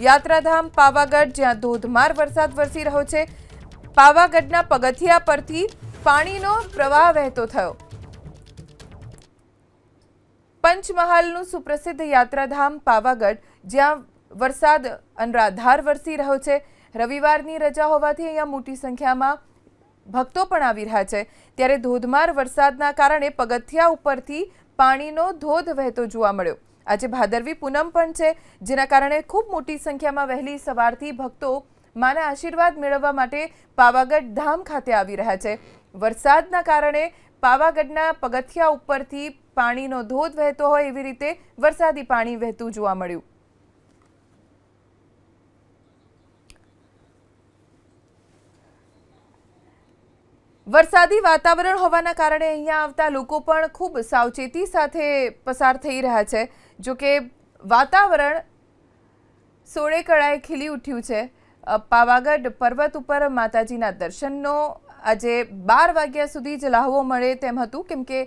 યાત્રાધામ પાવાગઢ, જ્યાં ધોધમાર વરસાદ વરસી રહ્યો છે. પાવાગઢના પગથિયા પરથી પાણીનો પ્રવાહ વહેતો થયો. પંચમહાલનું સુપ્રસિદ્ધ યાત્રાધામ પાવાગઢ, જ્યાં વરસાદ અનરાધાર વરસી રહ્યો છે. રવિવારની રજા હોવાથી અહીંયા મોટી સંખ્યામાં ભક્તો પણ આવી રહ્યા છે. ત્યારે ધોધમાર વરસાદના કારણે પગથિયા ઉપરથી પાણીનો ધોધ વહેતો જોવા મળ્યો. આજે ભાદરવી પૂનમ પણ છે, જેના કારણે ખૂબ મોટી સંખ્યામાં વહેલી સવારથી ભક્તો માના આશીર્વાદ મેળવવા માટે પાવાગઢ ધામ ખાતે આવી રહ્યા છે. વરસાદના કારણે પાવાગઢના પગથિયા ઉપરથી પાણીનો ધોધ વહેતો હોય એવી રીતે વરસાદી પાણી વહેતું જોવા મળ્યું. વરસાદી વાતાવરણ હોવાના કારણે અહીંયા આવતા લોકો પણ ખૂબ સાવચેતી સાથે પસાર થઈ રહ્યા છે. જો કે વાતાવરણ સોળે કળાએ ખીલી ઉઠ્યું છે. પાવાગઢ પર્વત ઉપર માતાજીના દર્શનનો આજે બાર વાગ્યા સુધી જ લહાવો મળે તેમ હતું. કેમ કે